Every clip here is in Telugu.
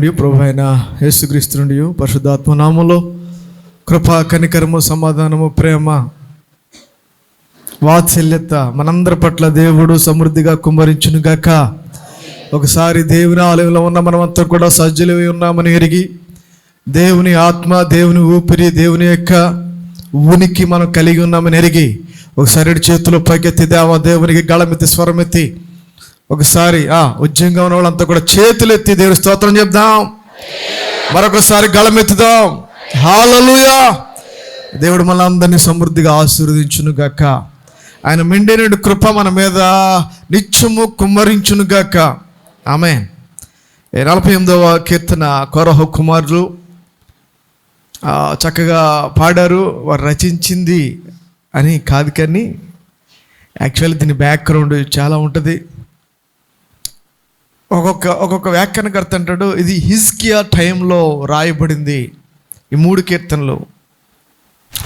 నేను నుండి ప్రభు అయిన యేసుక్రీస్తు నుండి పరిశుద్ధాత్మనామంలో కృప కనికరము సమాధానము ప్రేమ వాత్సల్యత మనందరి పట్ల దేవుడు సమృద్ధిగా కుమ్మరించును గాక ఒకసారి దేవుని ఆలయంలో ఉన్న మనమంతా కూడా సజ్జలమై ఉన్నామని ఎరిగి దేవుని ఆత్మ దేవుని ఊపిరి దేవుని యొక్క ఉనికి మనం కలిగి ఉన్నామని ఎరిగి ఒకసారి చేతిలో చేతులు పైకెత్తి దేవ దేవునికి గళమెత్తి స్వరమెత్తి ఒకసారి ఆ ఉద్యంగా ఉన్న వాళ్ళంతా కూడా చేతులు ఎత్తి దేవుని స్తోత్రం చెప్దాం. మరొకసారి గళమెత్తుదాం. హాలలుయా దేవుడు మన అందరినీ సమృద్ధిగా ఆశీర్వదించును గాక. ఆయన మెండైన కృప మన మీద నిత్యము కుమ్మరించును గాక. ఆమె నలభై ఎనిమిదవ కీర్తన కొరహ కుమారులు చక్కగా పాడారు వారు రచించింది అని కాదు కానీ యాక్చువల్లీ దీని బ్యాక్గ్రౌండ్ చాలా ఉంటుంది. ఒక్కొక్క ఒక్కొక్క వ్యాఖ్యానకర్త అంటాడు ఇది హిజ్కియా టైంలో రాయబడింది. ఈ మూడు కీర్తనలు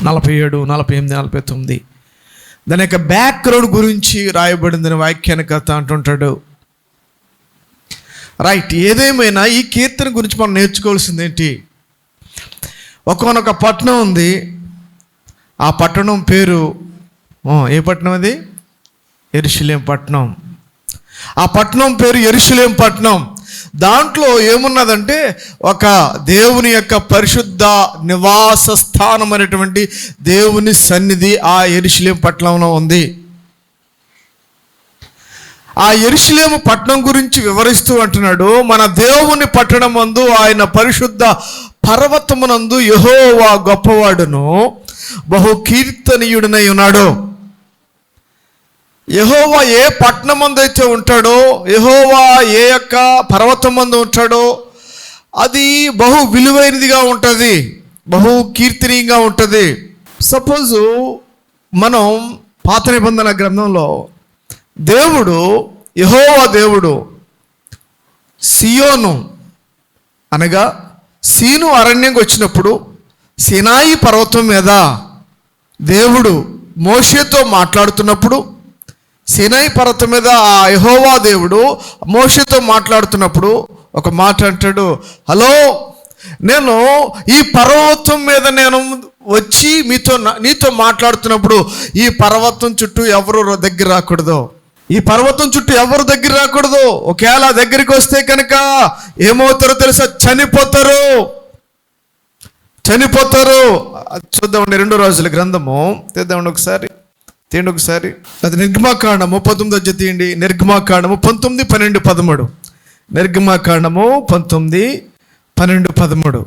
నలభై ఏడు నలభై ఎనిమిది నలభై తొమ్మిది. దాని యొక్క బ్యాక్గ్రౌండ్ గురించి రాయబడిందని వ్యాఖ్యానకర్త అంటుంటాడు రైట్ ఏదేమైనా ఈ కీర్తన గురించి మనం నేర్చుకోవాల్సింది ఏంటి? ఒకనొక పట్టణం ఉంది. ఆ పట్టణం పేరు ఏ పట్టణం అది? ఎరుషులేం పట్టణం. ఆ పట్టణం పేరు ఎరుషులేం పట్టణం. దాంట్లో ఏమున్నదంటే ఒక దేవుని యొక్క పరిశుద్ధ నివాస స్థానం అనేటువంటి దేవుని సన్నిధి ఆ ఎరుషులేం పట్టణంలో ఉంది. ఆ ఎరుషులేము పట్టణం గురించి వివరిస్తూ అంటున్నాడు మన దేవుని పట్టణం మందు ఆయన పరిశుద్ధ పర్వతమునందు యహోవా గొప్పవాడును బహు కీర్తనీయుడనై ఉన్నాడు. యహోవా ఏ పట్టణం అయితే ఉంటాడో యహోవా ఏ యొక్క పర్వతం మందు ఉంటాడో అది బహు విలువైనదిగా ఉంటుంది బహు కీర్తనీయంగా ఉంటుంది. సపోజు మనం పాత నిబంధన గ్రంథంలో దేవుడు యహోవా దేవుడు సియోను అనగా సీను అరణ్యంకి వచ్చినప్పుడు సినాయి పర్వతం మీద దేవుడు మోషేతో మాట్లాడుతున్నప్పుడు సినాయి పర్వతం మీద ఆ యహోవా దేవుడు మోషితో మాట్లాడుతున్నప్పుడు ఒక మాట అంటాడు హలో నేను ఈ పర్వతం మీద నేను వచ్చి మీతో నీతో మాట్లాడుతున్నప్పుడు ఈ పర్వతం చుట్టూ ఎవరు దగ్గర రాకూడదు? ఈ పర్వతం చుట్టూ ఎవరు దగ్గర రాకూడదు? ఒకవేళ దగ్గరికి వస్తే కనుక ఏమవుతారో తెలుసా? చనిపోతారు. చనిపోతారు. చూద్దామండి రెండు రోజుల గ్రంథము. తీద్దామండి ఒకసారి. తీయండి ఒకసారి. అది నిర్గమాకాండము పంతొమ్మిది వచ్చి తీయండి. నిర్గమాకాండము పంతొమ్మిది పన్నెండు పదమూడు. నిర్గమాకాండము పంతొమ్మిది పన్నెండు పదమూడు.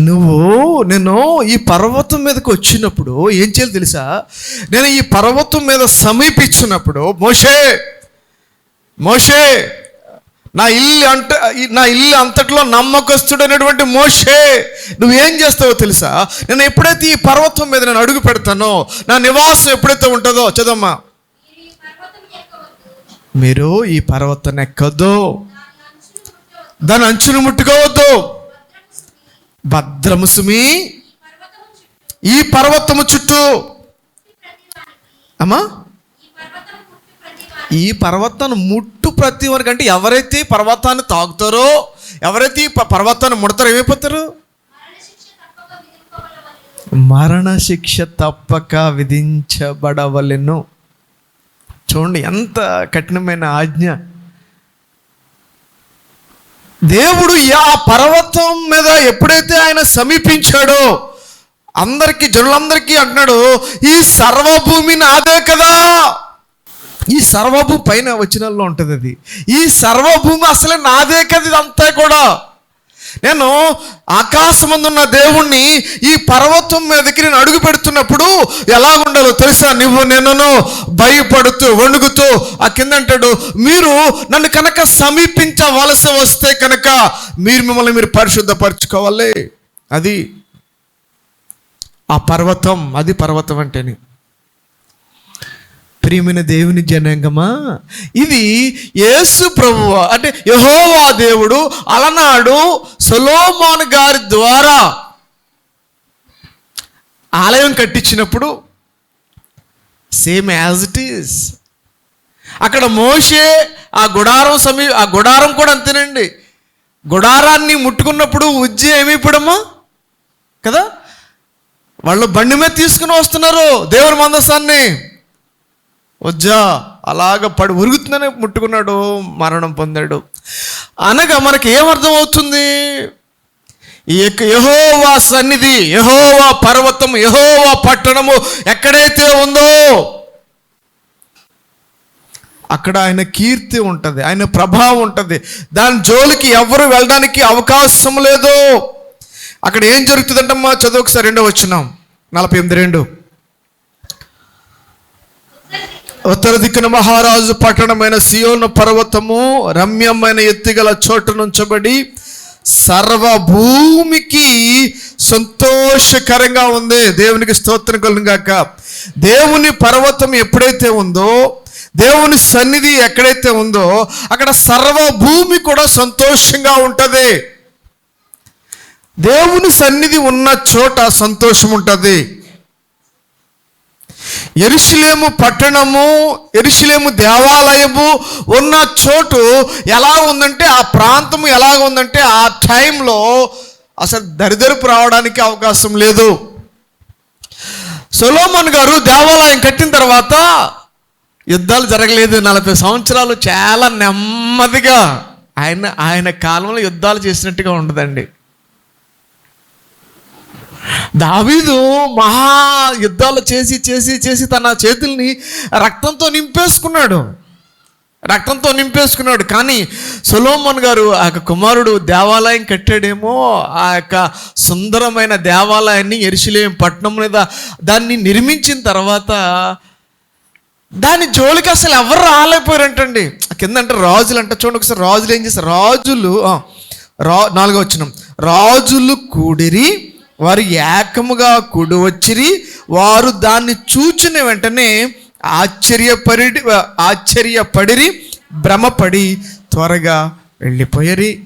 నువ్వు నేను ఈ పర్వతం మీదకి వచ్చినప్పుడు ఏం చేయాలి తెలుసా? నేను ఈ పర్వతం మీద సమీపించినప్పుడు మోషే మోషే నా ఇల్లు అంట నా ఇల్లు అంతట్లో నమ్మకస్తుడైనటువంటి మోషే నువ్వేం చేస్తావో తెలుసా? నేను ఎప్పుడైతే ఈ పర్వతం మీద నేను అడుగు పెడతానో నా నివాసం ఎప్పుడైతే ఉంటుందో చదమ్మా మీరు ఈ పర్వతం ఎక్కద్దు దాని అంచును ముట్టుకోవద్దు. భద్రము సుమి ఈ పర్వతము చుట్టూ. అమ్మా ఈ పర్వతాన్ని ముట్టు ప్రతి వారికి అంటే ఎవరైతే పర్వతాన్ని తాగుతారో ఎవరైతే ఈ పర్వతాన్ని ముడతారో ఏమైపోతారు? మరణశిక్ష తప్పక విధించబడవలెను. చూడండి ఎంత కఠినమైన ఆజ్ఞ. దేవుడు ఆ పర్వతం మీద ఎప్పుడైతే ఆయన సమీపించాడో అందరికీ జనులందరికీ అంటున్నాడు ఈ సర్వభూమి నాదే కదా. ఈ సర్వభూ పైన వచ్చినల్లో ఉంటుంది అది. ఈ సర్వభూమి అసలే నాదే కదా ఇదంతా కూడా. నేను ఆకాశమందున్న దేవుణ్ణి ఈ పర్వతం మీదకి నేను అడుగు పెడుతున్నప్పుడు ఎలా ఉండాలో తెలుసా? నువ్వు నేను భయపడుతూ వణుకుతూ ఆ కింద అంటాడు మీరు నన్ను కనుక సమీపించవలసి వస్తే కనుక మీరు మిమ్మల్ని మీరు పరిశుద్ధపరచుకోవాలి. అది. ఆ పర్వతం అది పర్వతం అంటేనే. ప్రియమైన దేవుని జనాంగమా? ఇది యేసు ప్రభువ అంటే యహోవా దేవుడు అలనాడు సొలోమోన్ గారి ద్వారా ఆలయం కట్టించినప్పుడు సేమ్ యాజ్ ఇట్ ఈస్. అక్కడ మోషే ఆ గుడారం సమీ ఆ గుడారం కూడా అంతేనండి. గుడారాన్ని ముట్టుకున్నప్పుడు ఉజ్జి ఏమైపోవడమా కదా? వాళ్ళు బండి మీద తీసుకుని వస్తున్నారు దేవుని మందస్థాన్ని వజ్జా అలాగ పడి ఉరుగుతుందని ముట్టుకున్నాడు మరణం పొందాడు. అనగా మనకి ఏమర్థం అవుతుంది ఈ యొక్క యహోవా సన్నిధి యహోవా పర్వతం యహోవా పట్టణము ఎక్కడైతే ఉందో అక్కడ ఆయన కీర్తి ఉంటుంది ఆయన ప్రభావం ఉంటుంది. దాని జోలికి ఎవరు వెళ్ళడానికి అవకాశం లేదు. అక్కడ ఏం జరుగుతుందంటమ్మా? చదువు ఒకసారి రెండో వచ్చినాం నలభై ఎనిమిది రెండు. ఉత్తర దిక్కున మహారాజు పట్టణమైన సియోను పర్వతము రమ్యమైన ఎత్తుగల చోటు నుంచబడి సర్వభూమికి సంతోషకరంగా ఉంది. దేవునికి స్తోత్రం కలుగు దేవుని పర్వతం ఎప్పుడైతే ఉందో దేవుని సన్నిధి ఎక్కడైతే ఉందో అక్కడ సర్వభూమి కూడా సంతోషంగా ఉంటుంది. దేవుని సన్నిధి ఉన్న చోట సంతోషం ఉంటుంది. ఎరుసలేము పట్టణము ఎరుషులేము దేవాలయము ఉన్న చోటు ఎలా ఉందంటే ఆ ప్రాంతము ఎలా ఉందంటే ఆ టైంలో అసలు దరిదరుపు రావడానికి అవకాశం లేదు. సొలోమన్ గారు దేవాలయం కట్టిన తర్వాత యుద్ధాలు జరగలేదు. నలభై సంవత్సరాలు చాలా నెమ్మదిగా. ఆయన ఆయన కాలంలో యుద్ధాలు చేసినట్టుగా ఉండదండి దావీదు మహా యుద్ధాలు చేసి చేసి చేసి తన చేతుల్ని రక్తంతో నింపేసుకున్నాడు. రక్తంతో నింపేసుకున్నాడు. కానీ సొలోమన్ గారు ఆ యొక్క కుమారుడు దేవాలయం కట్టాడేమో ఆ యొక్క సుందరమైన దేవాలయాన్ని ఎరిశిలేం పట్టణం మీద దాన్ని నిర్మించిన తర్వాత దాని జోలికి అసలు ఎవరు రాలేకపోయారంటండి. కింద అంటే రాజులు అంటే చూడండి ఒకసారి రాజులు ఏం చేస్తారు రాజులు రా నాలుగో వచ్చిన రాజులు కూడిరి వారు ఏకముగా కూడి వచ్చిరి వారు దాన్ని చూచిన వెంటనే ఆశ్చర్యపడి ఆశ్చర్యపడిరి భ్రమపడి త్వరగా వెళ్ళిపోయరి.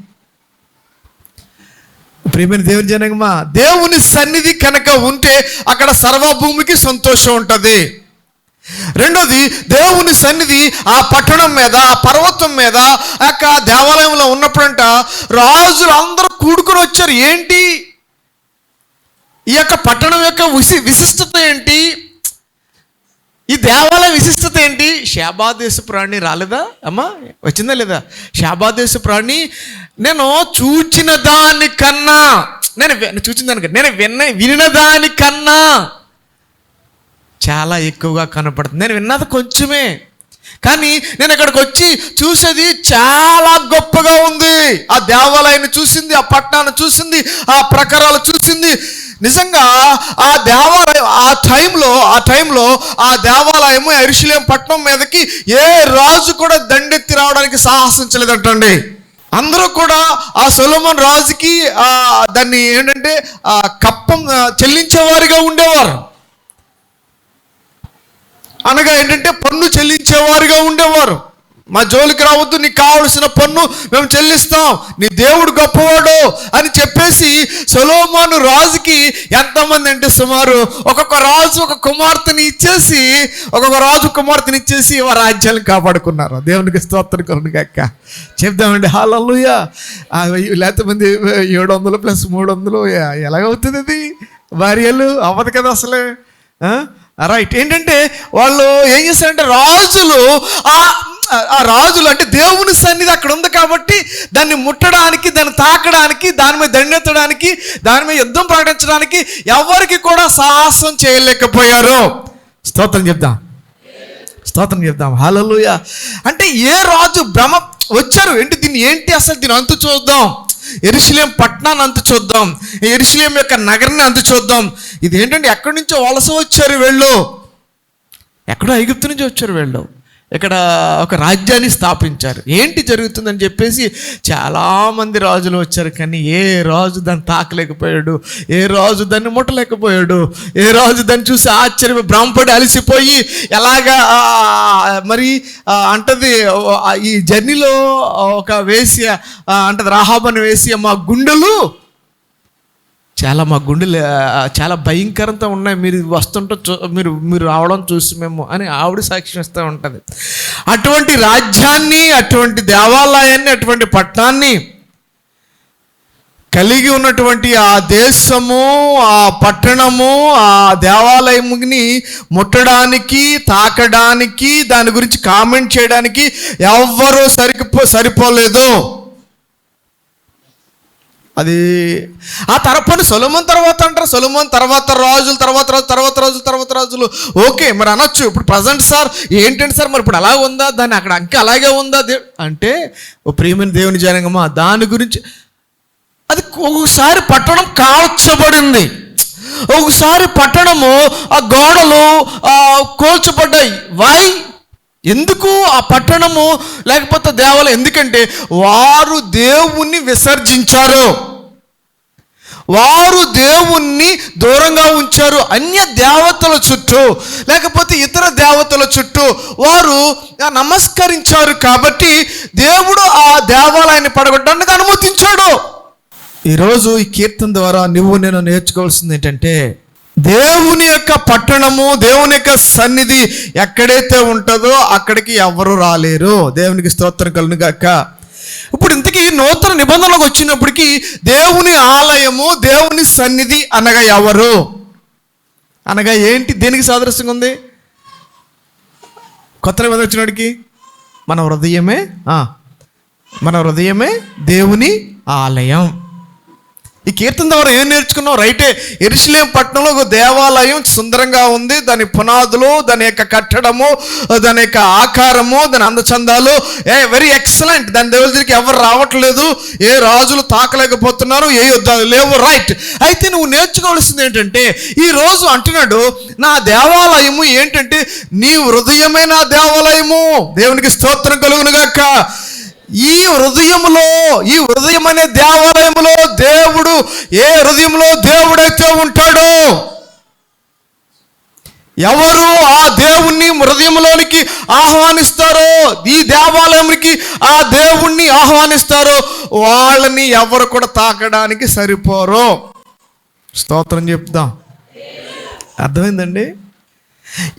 ప్రేమైన దేవుని జనగమా దేవుని సన్నిధి కనుక ఉంటే అక్కడ సర్వభూమికి సంతోషం ఉంటుంది. రెండోది దేవుని సన్నిధి ఆ పట్టణం మీద ఆ పర్వతం మీద ఆ దేవాలయంలో ఉన్నప్పుడంట రాజులు అందరూ కూడుకొని వచ్చారు. ఏంటి? ఈ యొక్క పట్టణం యొక్క విశి విశిష్టత ఏంటి? ఈ దేవాలయ విశిష్టత ఏంటి? శాబాదేశ ప్రాణి రాలేదా? అమ్మా వచ్చిందా లేదా? శాబాదేశ ప్రాణి నేను చూచిన దానికన్నా నేను చూసిన చూచిన దానికన్నా నేను విన్న వినిన దానికన్నా చాలా ఎక్కువగా కనపడుతుంది. నేను విన్నది కొంచెమే. కానీ నేను ఇక్కడికి వచ్చి చూసేది చాలా గొప్పగా ఉంది. ఆ దేవాలయాన్ని చూసింది ఆ పట్టణాన్ని చూసింది ఆ ప్రకారాలు చూసింది. నిజంగా ఆ దేవాలయం ఆ టైంలో ఆ టైంలో ఆ దేవాలయము ఎరుషులేం పట్టణం మీదకి ఏ రాజు కూడా దండెత్తి రావడానికి సాహసించలేదంటండి అందరూ కూడా ఆ సొలమన్ రాజుకి దాన్ని ఏంటంటే ఆ కప్పం చెల్లించేవారిగా ఉండేవారు. అనగా ఏంటంటే పన్ను చెల్లించేవారుగా ఉండేవారు. మా జోలికి రావద్దు నీకు కావలసిన పన్ను మేము చెల్లిస్తాం. నీ దేవుడు గొప్పవాడు అని చెప్పేసి సొలోమాను రాజుకి ఎంతమంది అంటే సుమారు ఒక్కొక్క రాజు ఒక కుమార్తెని ఇచ్చేసి ఒక్కొక్క రాజు కుమార్తెని ఇచ్చేసి వారి రాజ్యాలను కాపాడుకున్నారు. దేవునికి స్తోత్రం కనుక చెప్దామండి హాలూయా లేకపోతే మంది ఏడు వందలు ప్లస్ మూడు వందలు ఎలాగవుతుంది అది? భార్యలు అవ్వదు కదా అసలే? రైట్. ఏంటంటే వాళ్ళు ఏం చేస్తారంటే రాజులు ఆ ఆ రాజులు అంటే దేవుని సన్నిధి అక్కడ ఉంది కాబట్టి దాన్ని ముట్టడానికి దాన్ని తాకడానికి దాని మీద దండెత్తడానికి దాని మీద యుద్ధం ప్రకటించడానికి ఎవరికి కూడా సాహసం చేయలేకపోయారు. స్తోత్రం చెప్దాం. స్తోత్రం చెప్దాం. హల్లెలూయా. అంటే ఏ రాజు భ్రమ వచ్చారు? ఏంటి దీన్ని ఏంటి అసలు దీని అంతు చూద్దాం. ఎరుశలేం పట్టణాన్ని అంతు చూద్దాం. ఎరుశలేం యొక్క నగరాన్ని అంతు చూద్దాం. ఇది ఏంటంటే ఎక్కడి నుంచో వలస వచ్చారు వెళ్ళు? ఎక్కడో ఐగుప్తు నుంచి వచ్చారు వీళ్ళు. ఇక్కడ ఒక రాజ్యాన్ని స్థాపించారు. ఏంటి జరుగుతుందని చెప్పేసి చాలామంది రాజులు వచ్చారు కానీ ఏ రాజు దాన్ని తాకలేకపోయాడు ఏ రాజు దాన్ని ముట్టలేకపోయాడు ఏ రాజు దాన్ని చూసి ఆశ్చర్య భ్రమపడి అలసిపోయి ఎలాగా మరి అంటది ఈ జర్నీలో ఒక వేసి అంటది రాహాబని వేసి మా గుండెలు చాలా మా గుండెలు చాలా భయంకరంతో ఉన్నాయి. మీరు వస్తుంటే చూ మీరు మీరు రావడం చూసి మేము అని ఆవిడ సాక్ష్యం ఇస్తూ ఉంటుంది. అటువంటి రాజ్యాన్ని అటువంటి దేవాలయాన్ని అటువంటి పట్టణాన్ని కలిగి ఉన్నటువంటి ఆ దేశము ఆ పట్టణము ఆ దేవాలయముని ముట్టడానికి తాకడానికి దాని గురించి కామెంట్ చేయడానికి ఎవ్వరూ సరిపో సరిపోలేదు. అది ఆ తరపున సొలమన్ తర్వాత అంటారు సొలమన్ తర్వాత రాజులు తర్వాత రాజు తర్వాత రాజులు తర్వాత రాజులు. ఓకే మరి అనొచ్చు. ఇప్పుడు ప్రజెంట్ సార్ ఏంటంటే సార్? మరి ఇప్పుడు అలా ఉందా? దాన్ని అక్కడ ఇంకా అలాగే ఉందా? దే అంటే ఓ ప్రియమైన దేవుని జనంగమా దాని గురించి అది ఒకసారి పట్టణం కాల్చబడింది. ఒకసారి పట్టణము ఆ గోడలు కోల్చబడ్డాయి. వై ఎందుకు ఆ పట్టణము లేకపోతే దేవాలయం? ఎందుకంటే వారు దేవుణ్ణి విసర్జించారు. వారు దేవుణ్ణి దూరంగా ఉంచారు. అన్య దేవతల చుట్టూ లేకపోతే ఇతర దేవతల చుట్టూ వారు నమస్కరించారు కాబట్టి దేవుడు ఆ దేవాలయాన్ని పడగొట్టడానికి అనుమతించాడు. ఈరోజు ఈ కీర్తన ద్వారా నువ్వు నేను నేర్చుకోవాల్సింది ఏంటంటే దేవుని యొక్క పట్టణము దేవుని యొక్క సన్నిధి ఎక్కడైతే ఉంటుందో అక్కడికి ఎవరు రాలేరు. దేవునికి స్తోత్రం కలును గాక. ఇప్పుడు ఇంతకీ నూతన నిబంధనలకు వచ్చినప్పటికీ దేవుని ఆలయము దేవుని సన్నిధి అనగా ఎవరు? అనగా ఏంటి? దేనికి సాదృశ్యంగా ఉంది? కొత్త నిబంధన వచ్చినడికి? మన హృదయమే? మన హృదయమే దేవుని ఆలయం. ఈ కీర్తన ద్వారా ఏం నేర్చుకున్నావు? రైటే ఎరుసలేం పట్టణంలో ఒక దేవాలయం సుందరంగా ఉంది. దాని పునాదులు దాని యొక్క కట్టడము దాని యొక్క ఆకారము దాని అందచందాలు. ఏ వెరీ ఎక్సలెంట్ దాని దేవుడి దగ్గరికి ఎవరు రావట్లేదు. ఏ రాజులు తాకలేకపోతున్నారు ఏ యుద్ధాలు లేవు. రైట్ అయితే నువ్వు నేర్చుకోవాల్సింది ఏంటంటే ఈ రోజు అంటున్నాడు నా దేవాలయము ఏంటంటే నీ హృదయమే నా దేవాలయము. దేవునికి స్తోత్రం కలుగునుగాక. ఈ హృదయంలో ఈ హృదయం అనే దేవాలయంలో దేవుడు ఏ హృదయంలో దేవుడైతే ఉంటాడో ఎవరు ఆ దేవుణ్ణి హృదయంలోనికి ఆహ్వానిస్తారో ఈ దేవాలయంకి ఆ దేవుణ్ణి ఆహ్వానిస్తారో వాళ్ళని ఎవరు కూడా తాకడానికి సరిపోరు. స్తోత్రం చెప్దాం అర్థమైందండి?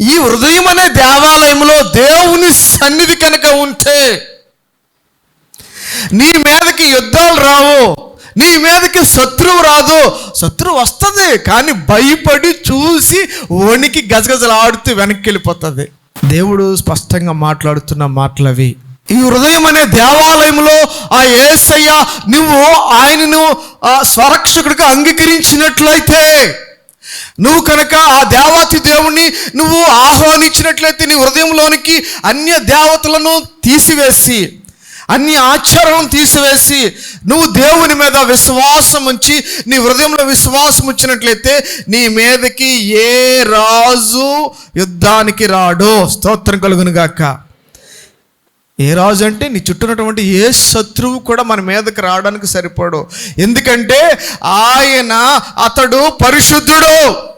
ఈ హృదయం అనే దేవాలయంలో దేవుని సన్నిధి కనుక ఉంటే నీ మీదకి యుద్ధాలు రావు. నీ మీదకి శత్రువు రాదు. శత్రువు వస్తుంది కానీ భయపడి చూసి వణికి గజగజలాడుతూ వెనక్కి వెళ్ళిపోతుంది దేవుడు స్పష్టంగా మాట్లాడుతున్న మాటలవి. ఈ హృదయం అనే దేవాలయంలో ఆ ఏసయ్య నువ్వు ఆయనను ఆ స్వరక్షకుడిగా అంగీకరించినట్లయితే నువ్వు కనుక ఆ దేవాతి దేవుణ్ణి నువ్వు ఆహ్వానించినట్లయితే నీ హృదయంలోనికి అన్య దేవతలను తీసివేసి అన్ని ఆచారం తీసివేసి నువ్వు దేవుని మీద విశ్వాసం ఉంచి నీ హృదయంలో విశ్వాసం ఉంచినట్లయితే నీ మీదకి ఏ రాజు యుద్ధానికి రాడు స్తోత్రం కలుగును గాక. ఏ రాజు అంటే నీ చుట్టూ ఉన్నటువంటి ఏ శత్రువు కూడా మన మీదకి రావడానికి సరిపడు. ఎందుకంటే ఆయన అతడు పరిశుద్ధుడు.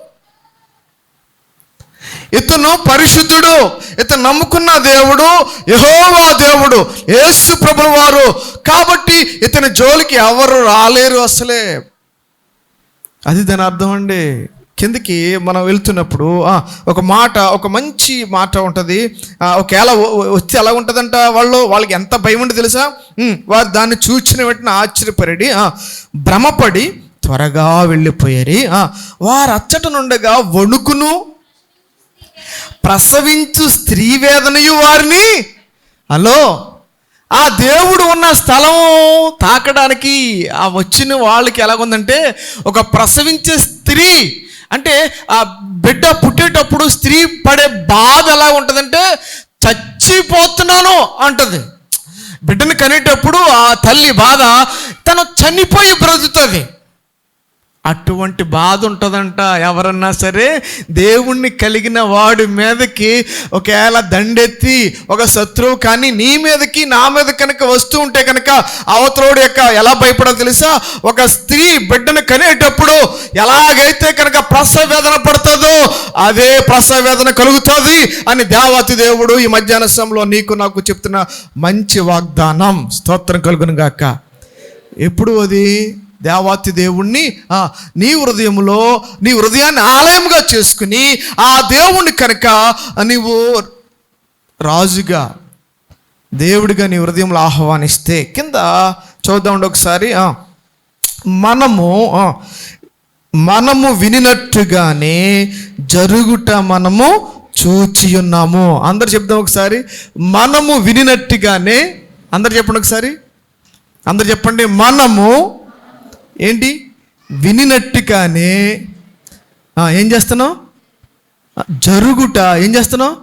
ఇతను పరిశుద్ధుడు ఇతను నమ్ముకున్న దేవుడు యహోవా దేవుడు యేసు ప్రభుల వారు. కాబట్టి ఇతని జోలికి ఎవరు రాలేరు అసలే. అది దాని అర్థం అండి. కిందకి మనం వెళ్తున్నప్పుడు ఒక మాట ఒక మంచి మాట ఉంటుంది. ఒకవేళ వ- వస్తే ఎలా ఉంటుందంట వాళ్ళు? వాళ్ళకి ఎంత భయం ఉంటుంది తెలుసా? వారు దాన్ని చూచిన వెంటనే ఆశ్చర్యపడి ఆ, భ్రమపడి త్వరగా వెళ్ళిపోయారు. ఆ, వారు అచ్చట నుండగా వణుకును ప్రసవించు స్త్రీ వేదనయు వారిని. హలో? ఆ దేవుడు ఉన్న స్థలం తాకడానికి ఆ వచ్చిన వాళ్ళకి ఎలాగుందంటే ఒక ప్రసవించే స్త్రీ అంటే ఆ బిడ్డ పుట్టేటప్పుడు స్త్రీ పడే బాధ ఎలా ఉంటుందంటే చచ్చిపోతున్నాను అంటది. బిడ్డను కనేటప్పుడు ఆ తల్లి బాధ తను చనిపోయి బ్రతుకుతుంది. అటువంటి బాధ ఉంటుందంట. ఎవరన్నా సరే దేవుణ్ణి కలిగిన వాడి మీదకి ఒకవేళ దండెత్తి ఒక శత్రువు కానీ నీ మీదకి నా మీద కనుక వస్తూ ఉంటే కనుక అవతలోడు యొక్క ఎలా భయపడో తెలుసా? ఒక స్త్రీ బిడ్డను కనేటప్పుడు ఎలాగైతే కనుక ప్రసవ వేదన పడుతుందో అదే ప్రసవ వేదన కలుగుతుంది అని దేవాతి దేవుడు ఈ మధ్యాహ్న సమయంలో నీకు నాకు చెప్తున్న మంచి వాగ్దానం. స్తోత్రం కలుగునుగాక ఎప్పుడు అది? దేవాతి దేవుణ్ణి నీ హృదయంలో నీ హృదయాన్ని ఆలయంగా చేసుకుని ఆ దేవుణ్ణి కనుక నీవు రాజుగా దేవుడిగా నీ హృదయంలో ఆహ్వానిస్తే కింద చూద్దాం ఒకసారి మనము మనము వినినట్టుగానే జరుగుట మనము చూచి ఉన్నాము. అందరు చెప్దాం ఒకసారి మనము వినినట్టుగానే అందరు చెప్పండి ఒకసారి అందరు చెప్పండి మనము ఏంటి? వినినట్టుగానే ఏం చేస్తున్నావు? జరుగుట ఏం చేస్తున్నావు?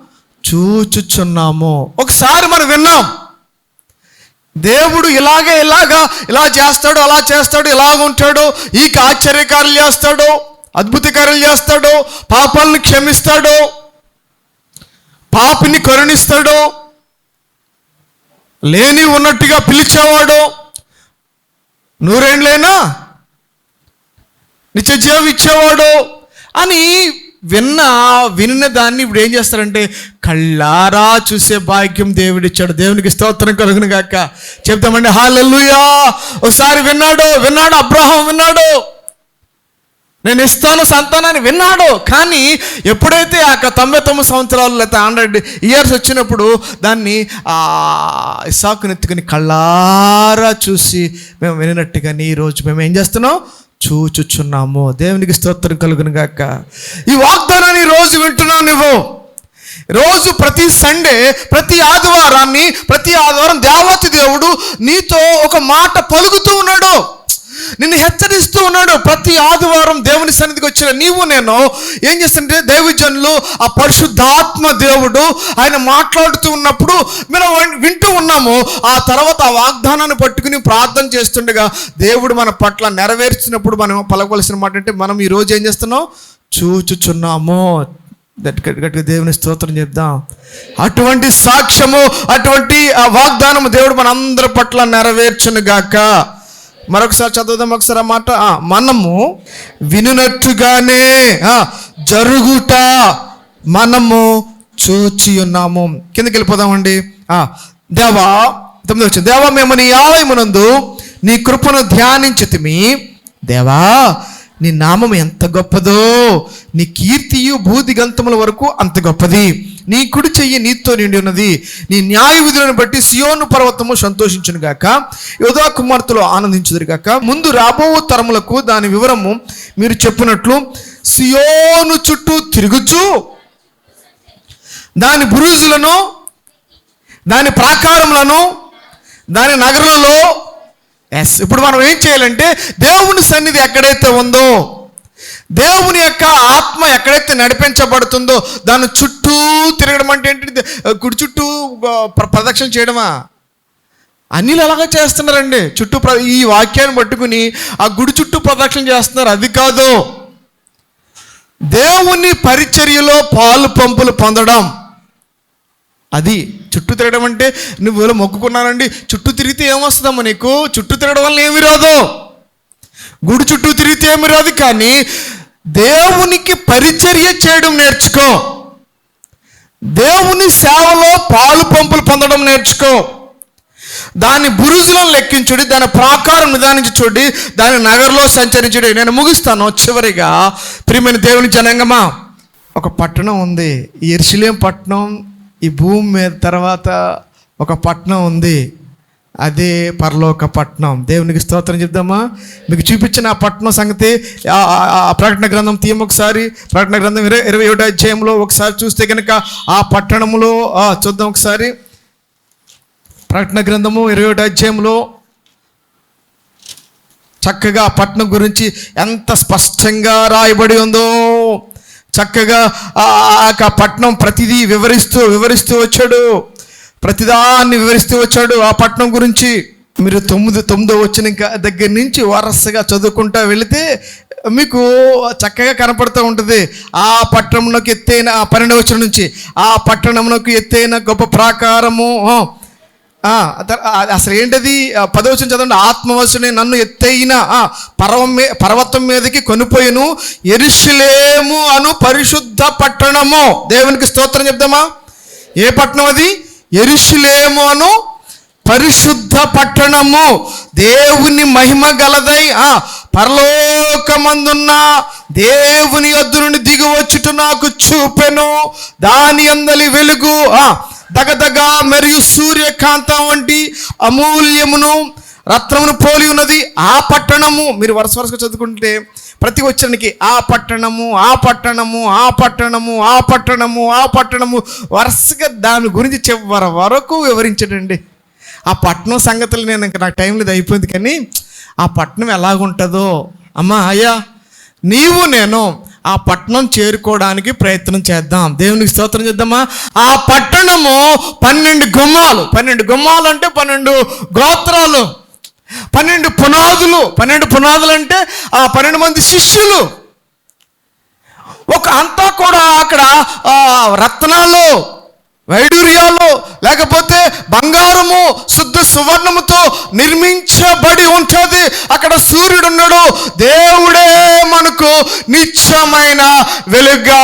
చూచుచున్నాము. ఒకసారి మనం విన్నాం. దేవుడు ఇలాగే ఇలాగా ఇలా చేస్తాడు అలా చేస్తాడు ఇలాగ ఉంటాడు ఈ చేస్తాడు అద్భుత కార్యాలు చేస్తాడు పాపాలను క్షమిస్తాడు పాపిని కరుణిస్తాడు లేని ఉన్నట్టుగా పిలిచేవాడు. నూరేండ్లైనా? నిత్య జీవం ఇచ్చేవాడు అని విన్న విన్న దాన్ని ఇప్పుడు ఏం చేస్తారంటే కళ్ళారా చూసే భాగ్యం దేవుడిచ్చాడు దేవునికి స్తోత్రం కలుగును గాక. చెప్తామండి హాలెల్లుయా! ఒకసారి విన్నాడు విన్నాడు అబ్రహం విన్నాడు. నేను ఇస్తాను సంతానాన్ని విన్నాడు. కానీ ఎప్పుడైతే ఆ తొంభై తొమ్మిది సంవత్సరాలు లేకపోతే హండ్రెడ్ ఇయర్స్ వచ్చినప్పుడు దాన్ని ఆ ఇసాకుని కళ్ళారా చూసి మేము వినినట్టుగా ఈ రోజు మేము ఏం చేస్తున్నాం? చూచుచున్నాము. దేవునికి స్తోత్రం కలుగును గాక. ఈ వాగ్దానాన్ని రోజు వింటున్నావు నువ్వు. రోజు ప్రతి సండే ప్రతి ఆదివారాన్ని ప్రతి ఆదివారం దేవతి దేవుడు నీతో ఒక మాట పలుకుతూ ఉన్నాడు. నిన్ను హెచ్చరిస్తూ ఉన్నాడు. ప్రతి ఆదివారం దేవుని సన్నిధికి వచ్చిన నీవు నేను ఏం చేస్తుంటే దేవజనులు ఆ పరిశుద్ధాత్మ దేవుడు ఆయన మాట్లాడుతూ ఉన్నప్పుడు మనం వింటూ ఉన్నాము. ఆ తర్వాత ఆ వాగ్దానాన్ని పట్టుకుని ప్రార్థన చేస్తుండగా దేవుడు మన పట్ల నెరవేర్చినప్పుడు మనం పలకవలసిన మాట అంటే మనం ఈరోజు ఏం చేస్తున్నాం? చూచుచున్నాము. గట్టి గట్టిగా దేవుని స్తోత్రం చెప్దాం. అటువంటి సాక్ష్యము అటువంటి ఆ వాగ్దానము దేవుడు మనందరి పట్ల నెరవేర్చును గాక. మరొకసారి చదువుదాం ఒకసారి ఆ మాట. మనము వినునట్టుగానే జరుగుట మనము చూచి ఉన్నాము. కిందకి వెళ్ళిపోదామండి. దేవా తొమ్మిది వచ్చింది దేవా మేము నీ ఆలయమునందు నీ కృపను ధ్యానించితిమి. దేవా నీ నామం ఎంత గొప్పదో నీ కీర్తియు భూదిగంతముల వరకు అంత గొప్పది. నీ కుడి చెయ్యి నీతో నిండి ఉన్నది. నీ న్యాయ విధులను బట్టి సియోను పర్వతము సంతోషించును గాక. యోధా కుమార్తెలు ఆనందించుదురు గాక. ముందు రాబో తరములకు దాని వివరము మీరు చెప్పినట్లు సియోను చుట్టూ తిరుగుచు దాని బురుజులను దాని ప్రాకారములను దాని నగరంలో ఎస్ ఇప్పుడు మనం ఏం చేయాలంటే దేవుని సన్నిధి ఎక్కడైతే ఉందో దేవుని యొక్క ఆత్మ ఎక్కడైతే నడిపించబడుతుందో దాని చుట్టూ తిరగడం అంటే ఏంటి? గుడి చుట్టూ ప్ర- ప్రదక్షిణ చేయడమా? అన్నిలు అలాగా చేస్తున్నారండి? చుట్టూ ప్ర- ఈ వాక్యాన్ని పట్టుకుని ఆ గుడి చుట్టూ ప్రదక్షిణ చేస్తున్నారు. అది కాదు. దేవుని పరిచర్యలో పాలు పంపులు పొందడం. అది చుట్టూ తిరగడం అంటే నువ్వు ఇలా మొక్కుకున్నానండి. చుట్టూ తిరిగితే ఏమొస్తుందమ్మా నీకు? చుట్టూ తిరగడం వల్ల ఏమి రాదు. గుడి చుట్టూ తిరిగితే ఏమి రాదు కానీ దేవునికి పరిచర్య చేయడం నేర్చుకో. దేవుని సేవలో పాలు పంపులు పొందడం నేర్చుకో. దాని బురుజులను లెక్కించుడి దాని ప్రాకారం నిదానించి చూడి దాని నగరంలో సంచరించుడి. నేను ముగిస్తాను చివరిగా. ప్రియమైన దేవుని జనంగమా ఒక పట్టణం ఉంది. ఈ పట్టణం ఈ భూమి మీద తర్వాత ఒక పట్టణం ఉంది. అదే పరలోక పట్టణం దేవునికి స్తోత్రం చెప్దామా? మీకు చూపించిన ఆ పట్టణం సంగతి ఆ ప్రకటన గ్రంథం తీయం ఒకసారి. ప్రకటన గ్రంథం ఇరవై ఇరవై ఒకటో అధ్యాయంలో ఒకసారి చూస్తే కనుక ఆ పట్టణంలో చూద్దాం ఒకసారి. ప్రకటన గ్రంథము ఇరవై ఒకటో అధ్యాయంలో చక్కగా ఆ పట్టణం గురించి ఎంత స్పష్టంగా రాయబడి ఉందో చక్కగా ఆ యొక్క పట్టణం ప్రతిదీ వివరిస్తూ వివరిస్తూ వచ్చాడు. ప్రతిదాన్ని వివరిస్తూ వచ్చాడు ఆ పట్టణం గురించి. మీరు తొమ్మిది తొమ్మిదో వచ్చిన దగ్గర నుంచి వరసగా చదువుకుంటా వెళితే మీకు చక్కగా కనపడుతూ ఉంటుంది. ఆ పట్టణంలోకి ఎత్తైన ఆ పన్నెండవ వచ్చిన నుంచి ఆ పట్టణంలోకి ఎత్తైన గొప్ప ప్రాకారము అసలు ఏంటది? పదవచనం చదవండి. ఆత్మవశుని నన్ను ఎత్తైన పర్వం మీ పర్వతం మీదకి కొనిపోయిను. ఎరుషులేము అను పరిశుద్ధ పట్టణము. దేవునికి స్తోత్రం చెప్దామా? ఏ పట్టణం అది? ఎరుషులేమోను పరిశుద్ధ పట్టణము. దేవుని మహిమ గలదై ఆ పరలోకమందున్న దేవుని యొద్ద నుండి నాకు చూపెను. దాని అందలి వెలుగు ఆ దగదగా మరియు సూర్యకాంతం వంటి అమూల్యమును రత్నమును పోలి ఉన్నది. ఆ పట్టణము మీరు వరుస వరుసగా చదువుకుంటే ప్రతి వచ్చడానికి ఆ పట్టణము ఆ పట్టణము ఆ పట్టణము ఆ పట్టణము ఆ పట్టణము వరుసగా దాని గురించి చివరి వరకు వివరించడండి. ఆ పట్టణం సంగతులు నేను ఇంకా నాకు టైం లేదు అయిపోయింది కానీ ఆ పట్టణం ఎలాగుంటుందో. అమ్మా అయ్యా నీవు నేను ఆ పట్టణం చేరుకోవడానికి ప్రయత్నం చేద్దాం. దేవునికి స్తోత్రం చేద్దామా? ఆ పట్టణము పన్నెండు గుమ్మాలు పన్నెండు గుమ్మాలు అంటే పన్నెండు గోత్రాలు. పన్నెండు పునాదులు. పన్నెండు పునాదులు అంటే ఆ పన్నెండు మంది శిష్యులు. ఒక అంతా కూడా అక్కడ ఆ, రత్నాలు వైడూర్యాలు లేకపోతే బంగారము శుద్ధ సువర్ణముతో నిర్మించబడి ఉంటుంది. అక్కడ సూర్యుడు ఉన్నాడు దేవుడే మనకు నిత్యమైన వెలుగుగా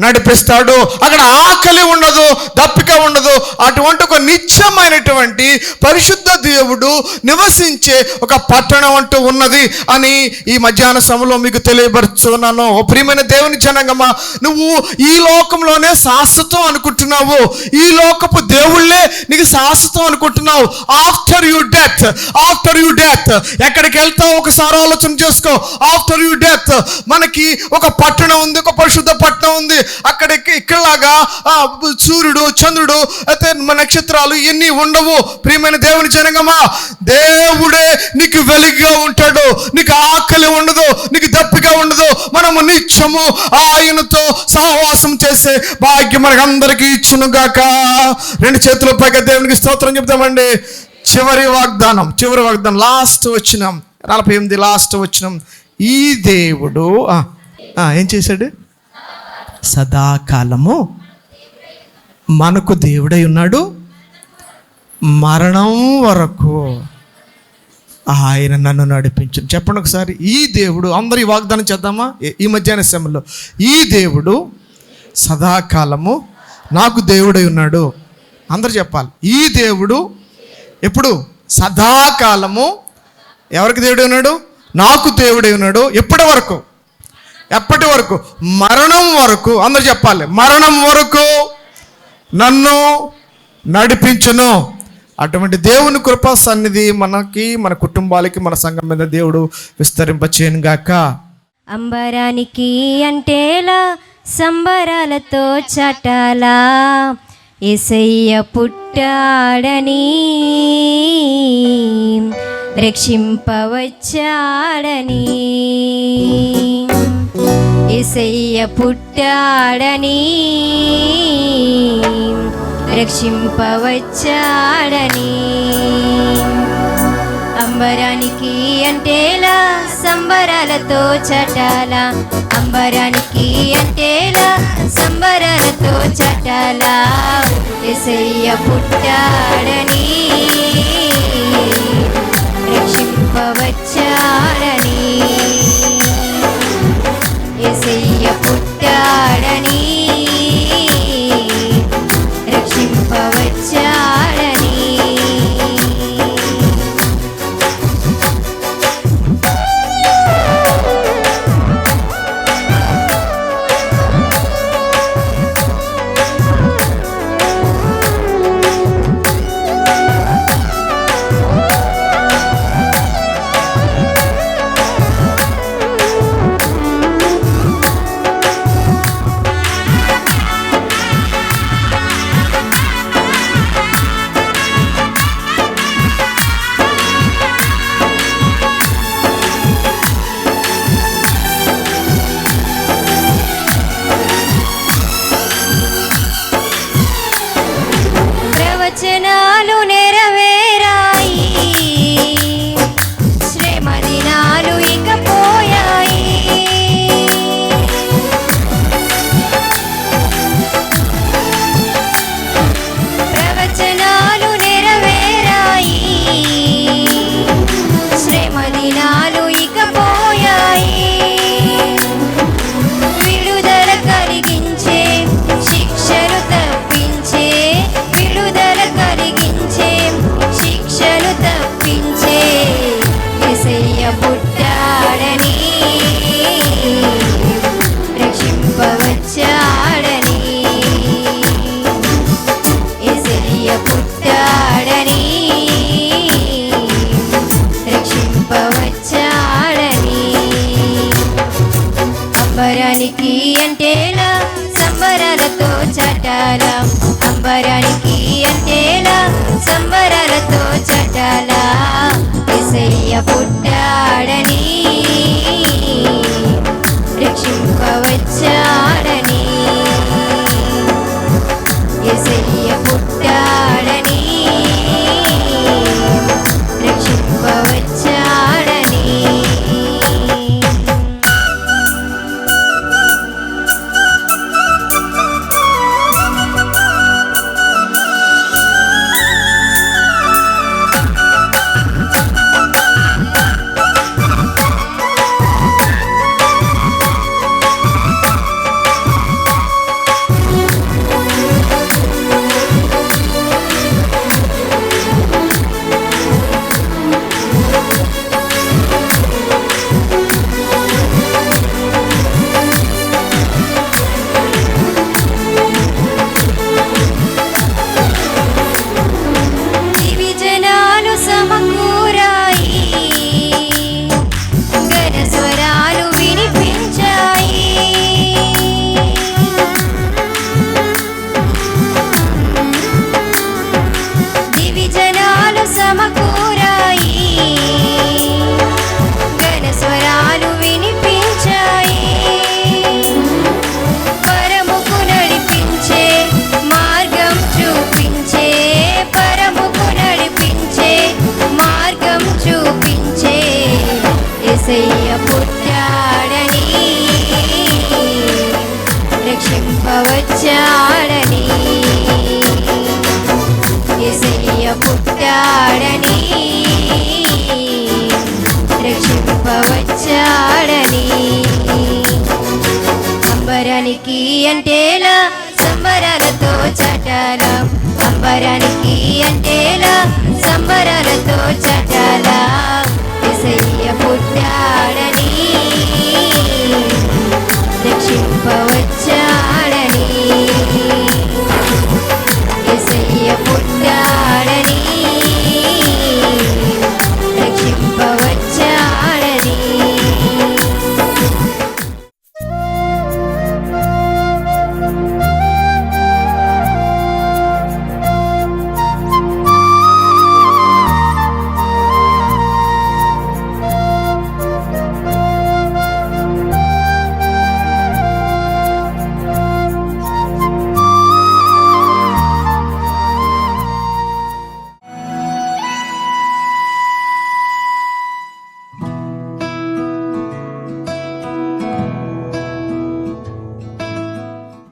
నడిపిస్తాడు. అక్కడ ఆకలి ఉండదు దప్పిక ఉండదు. అటువంటి ఒక నిత్యమైనటువంటి పరిశుద్ధ దేవుడు నివసించే ఒక పట్టణం అంటూ ఉన్నది అని ఈ మధ్యాహ్న సమయంలో మీకు తెలియపరుచున్నాను. ఓ ప్రియమైన దేవుని జనంగమా నువ్వు ఈ లోకంలోనే శాశ్వతం అనుకుంటున్నావు. ఈ లోకపు దేవుళ్ళే నీకు శాశ్వతం అనుకుంటున్నావు. After you death after you death ఎక్కడికి వెళ్తావు? ఒకసారి ఆలోచన చేసుకో. ఆఫ్టర్ యూ డెత్ మనకి ఒక పట్టణం ఉంది ఒక పరిశుద్ధ పట్టణం ఉంది. అక్కడికి ఇక్కడలాగా ఆ, సూర్యుడు చంద్రుడు అయితే నక్షత్రాలు ఇవన్నీ ఉండవు. ప్రియమైన దేవుని జనగమా దేవుడే నీకు వెలుగుగా ఉంటాడు. నీకు ఆకలి ఉండదు నీకు దప్పిక ఉండదు. మనము నిత్యము ఆయనతో సహవాసం చేసే భాగ్యం మనకు అందరికీ ఇచ్చునుగాక. రెండు చేతుల పైగా దేవునికి స్తోత్రం చెప్తామండి. చివరి వాగ్దానం చివరి వాగ్దానం లాస్ట్ వచ్చినాం నలభై ఎనిమిది లాస్ట్ వచ్చినాం ఈ దేవుడు ఆ, ఆ, ఏం చేశాడు? సదాకాలము మనకు దేవుడై ఉన్నాడు మరణం వరకు ఆయన నన్ను నడిపించు. చెప్పండి ఒకసారి ఈ దేవుడు అందరి వాగ్దానం చేద్దామా? ఈ- ఈ మధ్యాహ్న సమయంలో. ఈ దేవుడు సదాకాలము నాకు దేవుడై ఉన్నాడు. అందరు చెప్పాలి. ఈ దేవుడు ఎప్పుడు? సదాకాలము. ఎవరికి దేవుడై ఉన్నాడు? నాకు దేవుడై ఉన్నాడు. ఎప్పటి వరకు? ఎప్పటి వరకు? మరణం వరకు. అందరు చెప్పాలి. మరణం వరకు నన్ను నడిపించును. అటువంటి దేవుని కృపా సన్నిధి మనకి మన కుటుంబాలకి మన సంఘం మీద దేవుడు విస్తరింపచేయను గాక అంబరానికి అంటేలా సంబరాలతో చటాలా. ఎసయ్య పుట్టాడని రక్షింపవచ్చాడని. ఇసయ్య పుట్టాడని రక్షింపవచ్చాడని. అంబరానికి అంటేలా సంబరాలతో చటాల. అంబరానికి అంటేలా సంబరాలతో చటాల. ఎసయ్య పుట్టాడని రక్షింపవచ్చాడని. పుట్టాడని